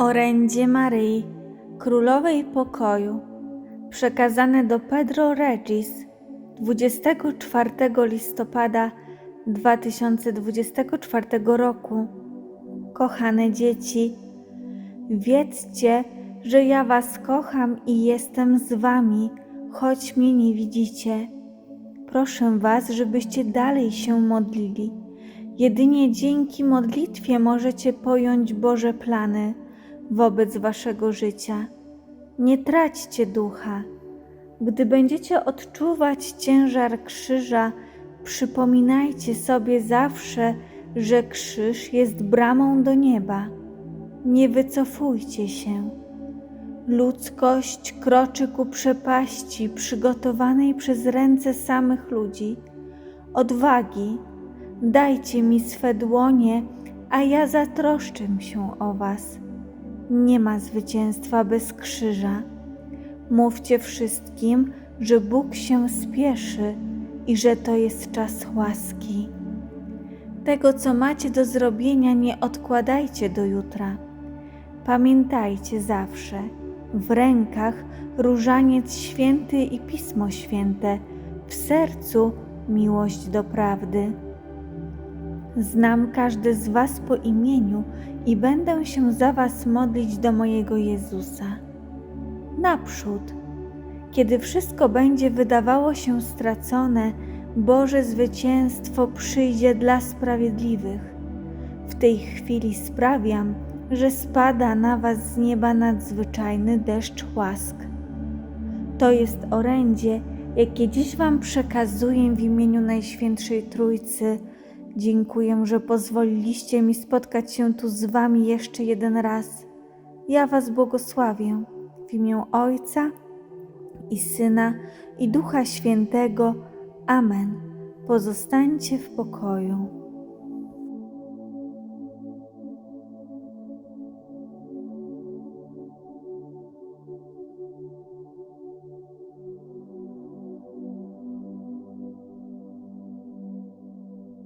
Orędzie Maryi, Królowej Pokoju, przekazane do Pedro Regis 24 listopada 2024 roku. Kochane dzieci, wiedzcie, że ja Was kocham i jestem z Wami, choć mnie nie widzicie. Proszę Was, żebyście dalej się modlili. Jedynie dzięki modlitwie możecie pojąć Boże plany wobec Waszego życia. Nie traćcie ducha. Gdy będziecie odczuwać ciężar krzyża, przypominajcie sobie zawsze, że krzyż jest bramą do nieba. Nie wycofujcie się. Ludzkość kroczy ku przepaści przygotowanej przez ręce samych ludzi. Odwagi, dajcie mi swe dłonie, a ja zatroszczę się o Was. Nie ma zwycięstwa bez krzyża. Mówcie wszystkim, że Bóg się spieszy i że to jest czas łaski. Tego, co macie do zrobienia, nie odkładajcie do jutra. Pamiętajcie zawsze, w rękach różaniec święty i pismo święte, w sercu miłość do prawdy. Znam każdy z Was po imieniu i będę się za Was modlić do mojego Jezusa. Naprzód, kiedy wszystko będzie wydawało się stracone, Boże zwycięstwo przyjdzie dla sprawiedliwych. W tej chwili sprawiam, że spada na Was z nieba nadzwyczajny deszcz łask. To jest orędzie, jakie dziś Wam przekazuję w imieniu Najświętszej Trójcy. Dziękuję, że pozwoliliście mi spotkać się tu z Wami jeszcze jeden raz. Ja Was błogosławię w imię Ojca i Syna i Ducha Świętego. Amen. Pozostańcie w pokoju.